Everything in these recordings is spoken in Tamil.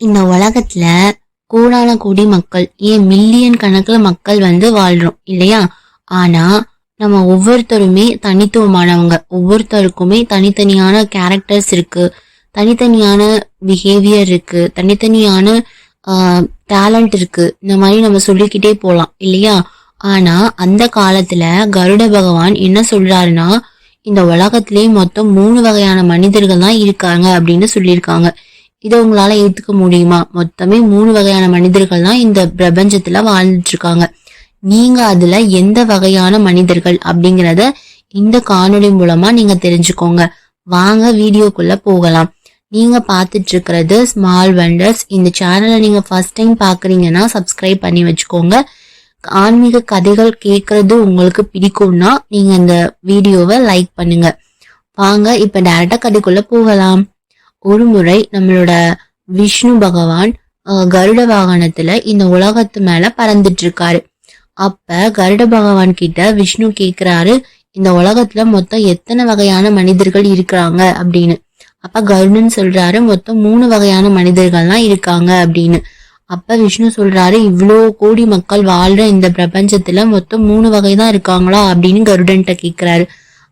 இந்த உலகத்துல கோடான கோடி மக்கள் ஏன் மில்லியன் கணக்குல மக்கள் வந்து வாழ்றோம் இல்லையா? ஆனா நம்ம ஒவ்வொருத்தருமே தனித்துவமானவங்க. ஒவ்வொருத்தருக்குமே தனித்தனியான கேரக்டர்ஸ் இருக்கு. தனித்தனியான பிஹேவியர் இருக்கு. தனித்தனியான டேலண்ட் இருக்கு. இந்த மாதிரி நம்ம சொல்லிக்கிட்டே போகலாம் இல்லையா? ஆனா அந்த காலத்துல கருட பகவான் என்ன சொல்றாருன்னா இந்த உலகத்திலே மொத்தம் மூணு வகையான மனிதர்கள் தான் இருக்காங்க அப்படின்னு சொல்லியிருக்காங்க. இதை உங்களால ஏத்துக்க முடியுமா? மொத்தமே மூணு வகையான மனிதர்கள் தான் இந்த பிரபஞ்சத்துல வாழ்ந்துட்டு இருக்காங்க நீங்க அதுல எந்த வகையான மனிதர்கள் அப்படிங்கறத இந்த காணொளி மூலமா நீங்க தெரிஞ்சுக்கோங்க. வாங்க வீடியோக்குள்ள போகலாம். நீங்க பார்த்துட்டு இருக்கிறது ஸ்மால் வண்டர்ஸ் இந்த சேனலை நீங்க ஃபர்ஸ்ட் டைம் பாக்குறீங்கன்னா சப்ஸ்கிரைப் பண்ணி வச்சுக்கோங்க. ஆன்மீக கதைகள் கேட்கறது உங்களுக்கு பிடிக்கும்னா நீங்க இந்த வீடியோவை லைக் பண்ணுங்க. வாங்க இப்ப டைரக்டா கதைக்குள்ள போகலாம். ஒரு முறை நம்மளோட விஷ்ணு பகவான் கருட வாகனத்துல இந்த உலகத்து மேல பறந்துட்டு இருக்காரு அப்ப கருட பகவான் கிட்ட விஷ்ணு கேக்குறாரு இந்த உலகத்துல மொத்தம் எத்தனை வகையான மனிதர்கள் இருக்கிறாங்க அப்படின்னு. அப்ப கருடன் சொல்றாரு மொத்தம் மூணு வகையான மனிதர்கள்லாம் இருக்காங்க அப்படின்னு. அப்ப விஷ்ணு சொல்றாரு இவ்வளோ கோடி மக்கள் வாழ்ற இந்த பிரபஞ்சத்துல மொத்தம் மூணு வகை தான் இருக்காங்களா அப்படின்னு கருடன்ட்ட கேக்குறாரு.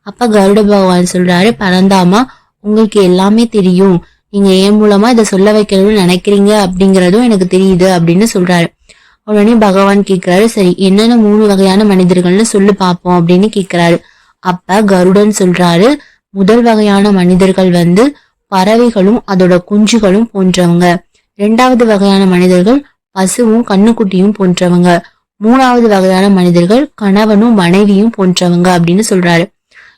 அப்ப கருட பகவான் சொல்றாரு பரந்தாமா உங்களுக்கு எல்லாமே தெரியும். நீங்க என் மூலமா இதை சொல்ல வைக்கணும்னு நினைக்கிறீங்க அப்படிங்கறதும் எனக்கு தெரியுது அப்படின்னு சொல்றாரு. உடனே பகவான் கேக்குறாரு சரி என்னென்ன மூணு வகையான மனிதர்கள்னு சொல்லு பார்ப்போம் அப்படின்னு கேக்குறாரு. அப்ப கருடன் சொல்றாரு முதல் வகையான மனிதர்கள் வந்து பறவைகளும் அதோட குஞ்சுகளும் போன்றவங்க. இரண்டாவது வகையான மனிதர்கள் பசுவும் கண்ணுக்குட்டியும் போன்றவங்க. மூணாவது வகையான மனிதர்கள் கணவனும் மனைவியும் போன்றவங்க அப்படின்னு சொல்றாரு.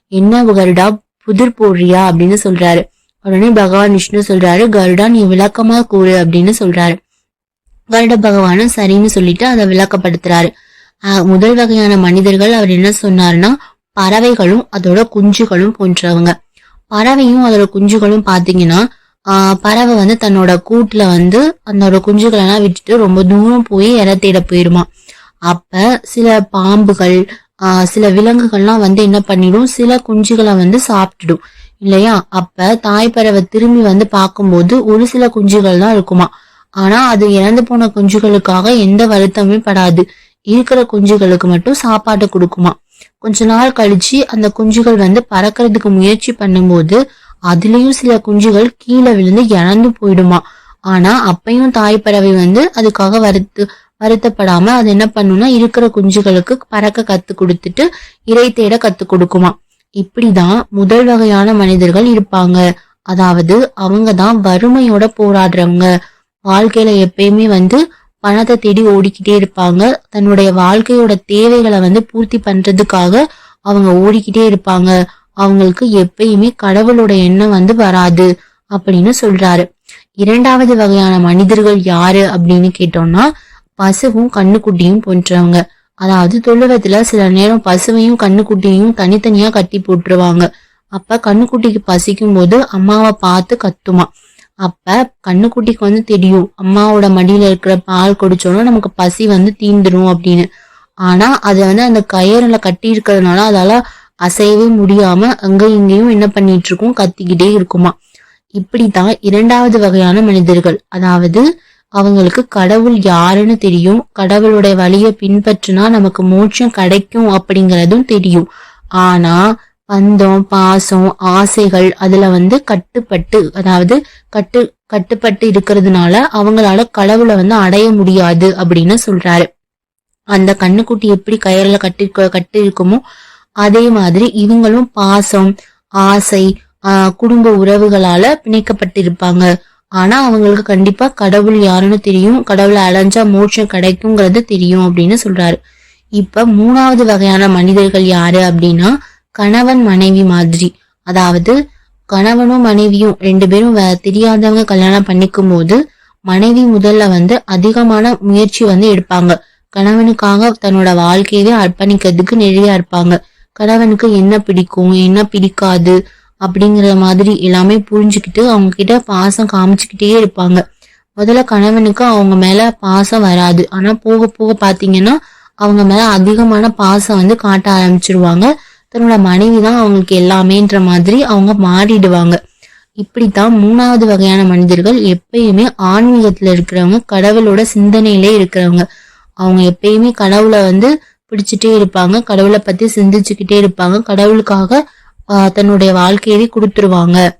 என்ன கருடா புதிர் போடுறியா அப்படின்னு சொல்றாரு. உடனே பகவான் விஷ்ணு சொல்றாரு கருடா நீ விளக்கமா கூறு அப்படின்னு சொல்றாரு. கருட பகவானும் சரின்னு சொல்லிட்டு அதை விளக்கப்படுத்துறாரு. முதல் வகையான மனிதர்கள் அவர் என்ன சொன்னாருன்னா பறவைகளும் அதோட குஞ்சுகளும் போன்றவங்க. பறவையும் அதோட குஞ்சுகளும் பாத்தீங்கன்னா ஆஹ் பறவை வந்து தன்னோட கூட்டுல வந்து அதோட குஞ்சுகளெல்லாம் விட்டுட்டு ரொம்ப தூரம் போய் இற தேட போயிருமா. அப்ப சில பாம்புகள் சில விலங்குகள்லாம் வந்து என்ன பண்ணிடும்? சில குஞ்சுகளை வந்து சாப்பிட்டுடும். இல்லையா? அப்ப தாய்ப்பறவை திரும்பி வந்து பார்க்கும்போது ஒரு சில குஞ்சுகள் தான் இருக்குமா? ஆனா அது இறந்து போன குஞ்சுகளுக்காக எந்த வருத்தமே படாது. இருக்கிற குஞ்சுகளுக்கு மட்டும் சாப்பாட்டை கொடுக்குமா? கொஞ்ச நாள் கழிச்சு அந்த குஞ்சுகள் வந்து பறக்கிறதுக்கு முயற்சி பண்ணும்போது அதுலயும் சில குஞ்சுகள் கீழே விழுந்து இறந்து போயிடுமா? ஆனா அப்பையும் தாய் பறவை வந்து அதுக்காக வருத்து வருத்தப்படாம அது என்ன பண்ணும்னா இருக்கிற குஞ்சுகளுக்கு பறக்க கத்து கொடுத்துட்டு இறை தேட கத்து கொடுக்குமா. இப்படிதான் முதல் வகையான மனிதர்கள் இருப்பாங்க. அதாவது அவங்க தான் வறுமையோட போராடுறவங்க. வாழ்க்கையில எப்பயுமே வந்து பணத்தை தேடி ஓடிக்கிட்டே இருப்பாங்க. தன்னுடைய வாழ்க்கையோட தேவைகளை வந்து பூர்த்தி பண்றதுக்காக அவங்க ஓடிக்கிட்டே இருப்பாங்க. அவங்களுக்கு எப்பயுமே கடவுளோட எண்ணம் வந்து வராது அப்படின்னு சொல்றாரு. இரண்டாவது வகையான மனிதர்கள் யாரு அப்படின்னு கேட்டோம்னா பசுவும் கண்ணுக்குட்டியும் போன்றவங்க அதாவது தொழுவத்துல சில நேரம் பசுவையும் கண்ணுக்குட்டியையும் தனித்தனியா கட்டி போட்டுருவாங்க. அப்ப கண்ணுக்குட்டிக்கு பசிக்கும் போது அம்மாவை பார்த்து கத்துமா. அப்ப கண்ணுக்குட்டிக்கு வந்து தெரியும் அம்மாவோட மடியில இருக்கிற பால் குடிச்சோன்னா நமக்கு பசி வந்து தீந்துடும் அப்படின்னு. ஆனா அதை வந்து அந்த கயிறுல கட்டி இருக்கிறதுனால அதால அசையவே முடியாம அங்க இங்கேயும் என்ன பண்ணிட்டு இருக்கும்? கத்திக்கிட்டே இருக்குமா. இப்படித்தான் இரண்டாவது வகையான மனிதர்கள். அதாவது அவங்களுக்கு கடவுள் யாருன்னு தெரியும். கடவுளுடைய வழியை பின்பற்றினா நமக்கு மோட்சம் கிடைக்கும் அப்படிங்கிறதும் தெரியும். ஆனா பந்தம் பாசம் ஆசைகள் அதுல வந்து கட்டுப்பட்டு அதாவது கட்டு கட்டுப்பட்டு இருக்கிறதுனால அவங்களால கடவுளை வந்து அடைய முடியாது அப்படின்னு சொல்றாரு. அந்த கண்ணுக்குட்டி எப்படி கயிறுல கட்டி கட்டி இருக்குமோ அதே மாதிரி இவங்களும் பாசம் ஆசை ஆஹ் குடும்ப உறவுகளால பிணைக்கப்பட்டிருப்பாங்க. ஆனா அவங்களுக்கு கண்டிப்பா கடவுள் யாருன்னு தெரியும். கடவுளை அலைஞ்சா மோட்சம் கிடைக்குங்கிறது தெரியும் அப்படின்னு சொல்றாரு. இப்ப மூணாவது வகையான மனிதர்கள் யாரு அப்படின்னா கணவன் மனைவி மாதிரி. அதாவது கணவனும் மனைவியும் ரெண்டு பேரும் தெரியாதவங்க கல்யாணம் பண்ணிக்கும் போது மனைவி முதல்ல வந்து அதிகமான முயற்சி வந்து எடுப்பாங்க. கணவனுக்காக தன்னோட வாழ்க்கையவே அர்ப்பணிக்கிறதுக்கு நிறைய இருப்பாங்க. கணவனுக்கு என்ன பிடிக்கும் என்ன பிடிக்காது அப்படிங்கிற மாதிரி எல்லாமே புரிஞ்சுக்கிட்டு அவங்க கிட்ட பாசம் காமிச்சுக்கிட்டே இருப்பாங்க. முதல்ல கணவனுக்கு அவங்க மேல பாசம் வராது. ஆனா போக போக பாத்தீங்கன்னா அவங்க மேல அதிகமான பாசம் வந்து காட்ட ஆரம்பிச்சிருவாங்க. தன்னோட மனைவி தான் அவங்களுக்கு எல்லாமேன்ற மாதிரி அவங்க மாறிடுவாங்க. இப்படித்தான் மூணாவது வகையான மனிதர்கள் எப்பயுமே ஆன்மீகத்துல இருக்கிறவங்க கடவுளோட சிந்தனையிலே இருக்கிறவங்க. அவங்க எப்பயுமே கடவுளை வந்து பிடிச்சிட்டே இருப்பாங்க. கடவுளை பத்தி சிந்திச்சுக்கிட்டே இருப்பாங்க. கடவுளுக்காக தன்னுடைய வாழ்க்கையவே கொடுத்துருவாங்க.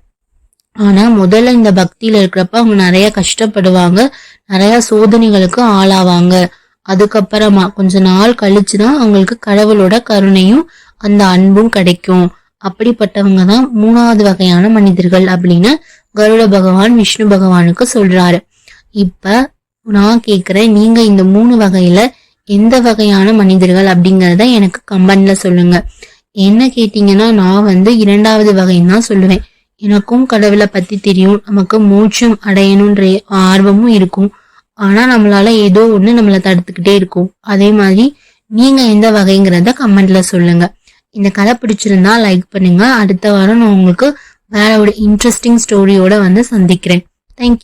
ஆனா முதல்ல இந்த பக்தியில இருக்கிறப்ப அவங்க நிறைய கஷ்டப்படுவாங்க. நிறைய சோதனைகளுக்கு ஆளாவாங்க. அதுக்கப்புறமா கொஞ்ச நாள் கழிச்சுதான் அவங்களுக்கு கடவுளோட கருணையும் அந்த அன்பும் கிடைக்கும். அப்படிப்பட்டவங்க தான் மூணாவது வகையான மனிதர்கள் அப்படின்னு கருட பகவான் விஷ்ணு பகவானுக்கு சொல்றாரு. இப்ப நான் கேக்குறேன் நீங்க இந்த மூணு வகையில எந்த வகையான மனிதர்கள் அப்படிங்கறத எனக்கு கம்பன்ல சொல்லுங்க. என்ன கேட்டீங்கன்னா நான் வந்து இரண்டாவது வகைன்னு தான் சொல்லுவேன். எனக்கும் கடவுளை பத்தி தெரியும். நமக்கு மோட்சம் அடையணுன்ற ஆர்வமும் இருக்கும். ஆனா நம்மளால ஏதோ ஒண்ணு நம்மளை தடுத்துக்கிட்டே இருக்கும். அதே மாதிரி நீங்க எந்த வகைங்கிறத கமெண்ட்ல சொல்லுங்க. இந்த கதை பிடிச்சிருந்தா லைக் பண்ணுங்க. அடுத்த வாரம் நான் உங்களுக்கு வேற ஒரு இன்ட்ரெஸ்டிங் ஸ்டோரியோட வந்து சந்திக்கிறேன். தேங்க்யூ